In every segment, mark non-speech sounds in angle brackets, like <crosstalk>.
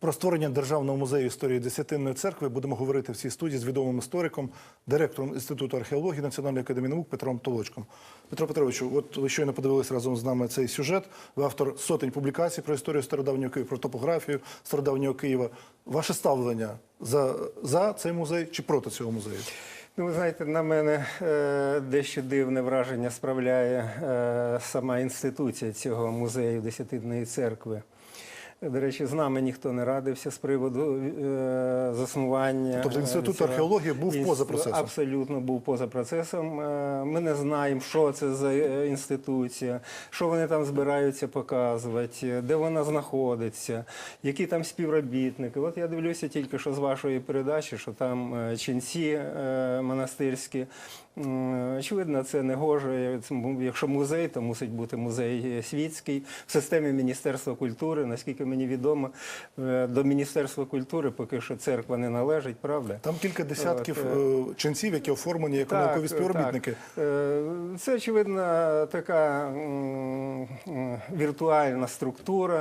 Про створення Державного музею історії Десятинної церкви будемо говорити в цій студії з відомим істориком, директором Інституту археології Національної академії наук Петром Толочком. Петро Петровичу, от ви щойно подивилися разом з нами цей сюжет. Ви автор сотень публікацій про історію стародавнього Києва, про топографію стародавнього Києва. Ваше ставлення за, за цей музей чи проти цього музею? Ну, ви знаєте, на мене е, дещо дивне враження справляє е, сама інституція цього музею Десятидної церкви. До речі, з нами ніхто не радився з приводу е, заснування. Тобто Інститут цього. археології був Інст- поза процесом? Абсолютно був поза процесом. Е, Ми не знаємо, що це за е, інституція, що вони там збираються показувати, де вона знаходиться, які там співробітники. От я дивлюся тільки що з вашої передачі, що там е, ченці е, монастирські. Очевидно, це не гоже. Якщо музей, то мусить бути музей світський в системі Міністерства культури. Наскільки мені відомо, е, до Міністерства культури поки що церква не належить, правда? Там кілька десятків От, е, ченців, які оформлені як наукові співробітники. Так. Е, Це, очевидно, така віртуальна структура.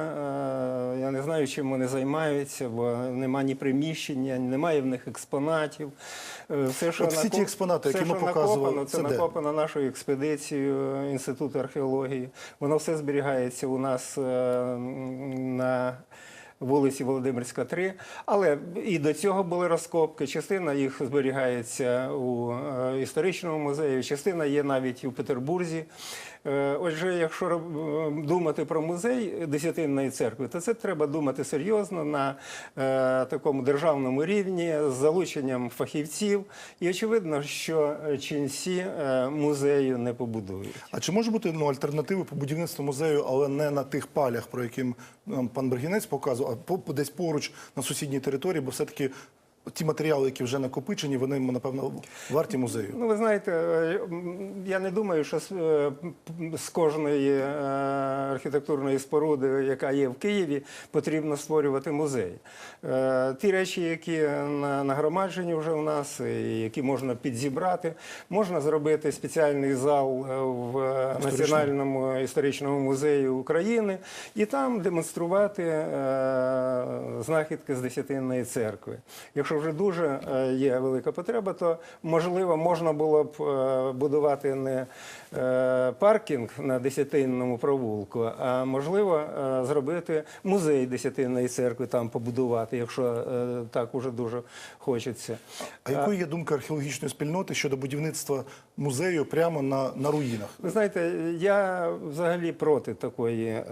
Е, Я не знаю, чим вони займаються, бо нема ні приміщення, немає в них експонатів. Е, Все, що От всі ті експонати, все, які ми показували, накопано, це, накопано нашою експедицією Інституту археології. Воно все зберігається у нас е, на вулиці Володимирська, 3. Але і до цього були розкопки. Частина їх зберігається у е, історичному музеї, частина є навіть у Петербурзі. Е, Отже, якщо роб- думати про музей Десятинної церкви, то це треба думати серйозно на е, такому державному рівні з залученням фахівців. І очевидно, що ченці е, музею не побудують. А чи може бути ну, альтернативи по будівництву музею, але не на тих палях, про які нам пан Бергінець показував, а по- десь поруч на сусідній території, бо все-таки ті матеріали, які вже накопичені, вони напевно варті музею. Ну, ви знаєте, е, я не думаю, що з, е, з кожної е, архітектурної споруди, яка є в Києві, потрібно створювати музей. Ті речі, які нагромаджені вже у нас, і які можна підзібрати, можна зробити спеціальний зал в Національному історичному музеї України і там демонструвати знахідки з Десятинної церкви. Якщо вже дуже е, є велика потреба, то можливо можна було б е, будувати не е, паркінг на Десятинному провулку, а можливо зробити музей Десятинної церкви там побудувати, якщо так уже дуже хочеться. А якою є думка археологічної спільноти щодо будівництва музею прямо на, на руїнах? Ви знаєте, я взагалі проти такої,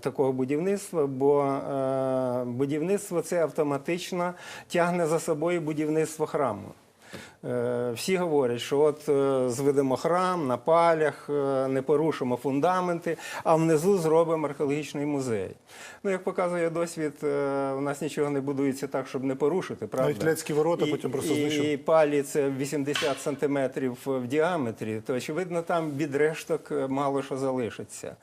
такого будівництва, бо будівництво це автоматично тягне за собою будівництво храму. Е, Всі говорять, що от е, зведемо храм на палях, е, не порушимо фундаменти, а внизу зробимо археологічний музей. Ну, як показує досвід, у нас нічого не будується так, щоб не порушити. Правда? Навіть Ляцькі ворота потім просто і, знищили. і палі це 80 сантиметрів в діаметрі, то очевидно там від решток мало що залишиться.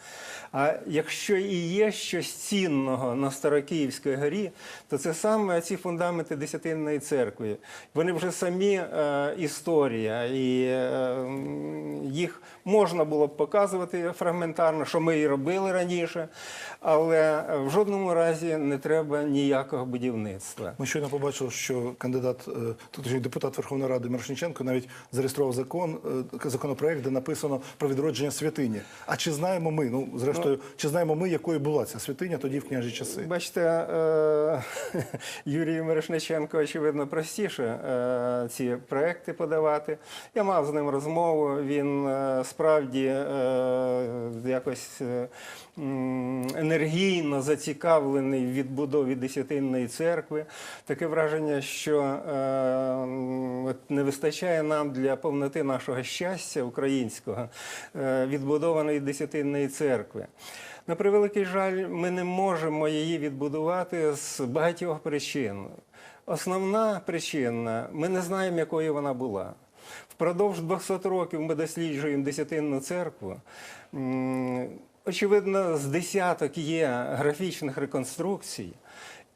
А якщо і є щось цінного на Старокиївській горі, то це саме ці фундаменти Десятинної церкви. Вони вже самі історія, і е, їх можна було б показувати фрагментарно, що ми і робили раніше, але в жодному разі не треба ніякого будівництва. Ми щойно побачили, що кандидат, е, точніше, депутат Верховної Ради Мирошниченко навіть зареєстрував закон, е, законопроект, де написано про відродження святині. А чи знаємо ми, ну зрештою, чи знаємо ми, якою була ця святиня тоді в княжі часи? Бачите, е, <laughs> Юрію Мирошниченко, очевидно, простіше е, ці проекти подавати. Я мав з ним розмову. Він е, справді е, якось е, енергійно зацікавлений в відбудові Десятинної церкви. Таке враження, що не вистачає нам для повноти нашого щастя українського відбудованої Десятинної церкви. На превеликий жаль, ми не можемо її відбудувати з багатьох причин. Основна причина ми не знаємо, якою вона була. Впродовж 200 років ми досліджуємо десятинну церкву. Очевидно, з десяток є графічних реконструкцій,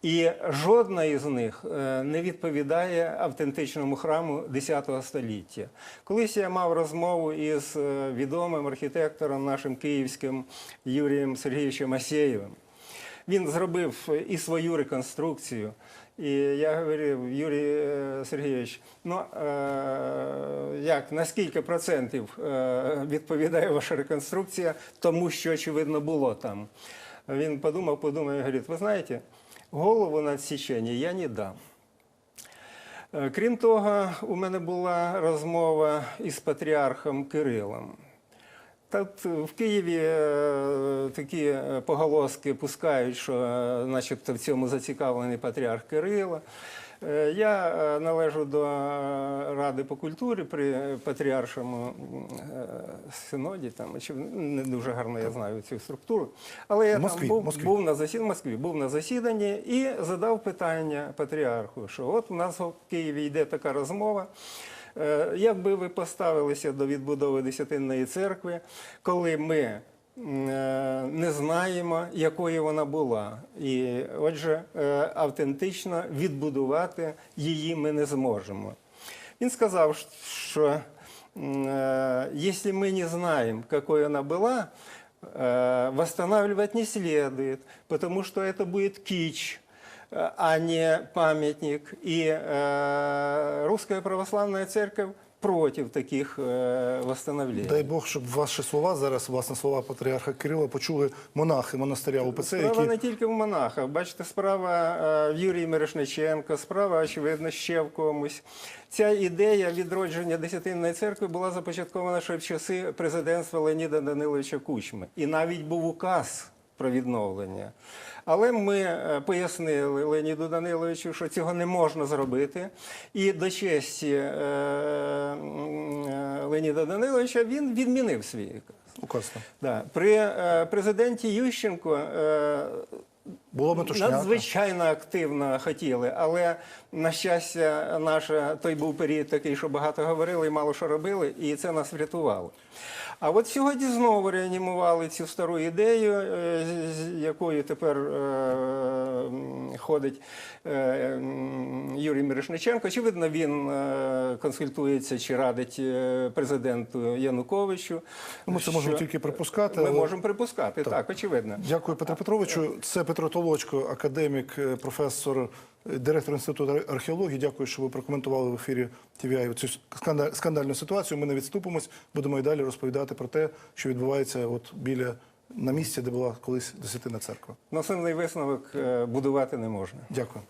і жодна із них е, не відповідає автентичному храму X століття. Колись я мав розмову із е, відомим архітектором нашим київським Юрієм Сергійовичем Асєєвим. він зробив і свою реконструкцію. І я говорив, Юрій е, Сергійович, ну е, як наскільки процентів е, відповідає ваша реконструкція тому, що очевидно було там? Він подумав, подумав і говорить, ви знаєте, голову на відсічення я не дам. Крім того, у мене була розмова із патріархом Кирилом. Тут в Києві е, такі е, поголоски пускають, що е, начебто в цьому зацікавлений патріарх Кирило. Я належу до Ради по культурі при патріаршому синоді, там, чи не дуже гарно я знаю цю структуру. Але я Москві, там був, Москві. був на засіданні, Москві, був на засіданні і задав питання патріарху, що от у нас в Києві йде така розмова. Е, Як би ви поставилися до відбудови Десятинної церкви, коли ми м, е, не знаємо, якою вона була, і отже, е, автентично відбудувати її ми не зможемо. Він сказав, що м, э, если мы не знаем, какой она была, э, восстанавливать не следует, потому что это будет кич, э, а не памятник. И э, Русская Православная Церковь против таких э, восстановлений. Дай Бог, щоб ваші слова зараз, власне, слова патріарха Кирила, почули монахи монастиря УПЦ, Справа які не тільки в монахах. Бачите, справа е, в Юрії Мирошниченко, справа, очевидно, ще в комусь. Ця ідея відродження Десятинної церкви була започаткована ще в часи президентства Леоніда Даниловича Кучми. І навіть був указ про відновлення. Але ми е, пояснили Леоніду Даниловичу, що цього не можна зробити. І до честі Леніда е, Леоніда Даниловича він відмінив свій указ. Да. При е, президенті Ющенко е, Було метушняка. надзвичайно активно хотіли, але на щастя, наше той був період такий, що багато говорили і мало що робили, і це нас врятувало. А от сьогодні знову реанімували цю стару ідею, е, з- якою тепер е, ходить е, Юрій Мирошниченко. Очевидно, він е, консультується чи радить президенту Януковичу. Ну, Ми це можемо тільки припускати. Ми але- можемо припускати, так, очевидно. Дякую, Петро Петровичу. Це Петро Толочко, академік, е, професор, е, директор інституту археології. Дякую, що ви прокоментували в ефірі TVI цю сканда- скандальну ситуацію. Ми не відступимось, будемо і далі розповідати про те, що відбувається от біля на місці, де була колись десятина церква. Насильний висновок е, будувати не можна. Дякую.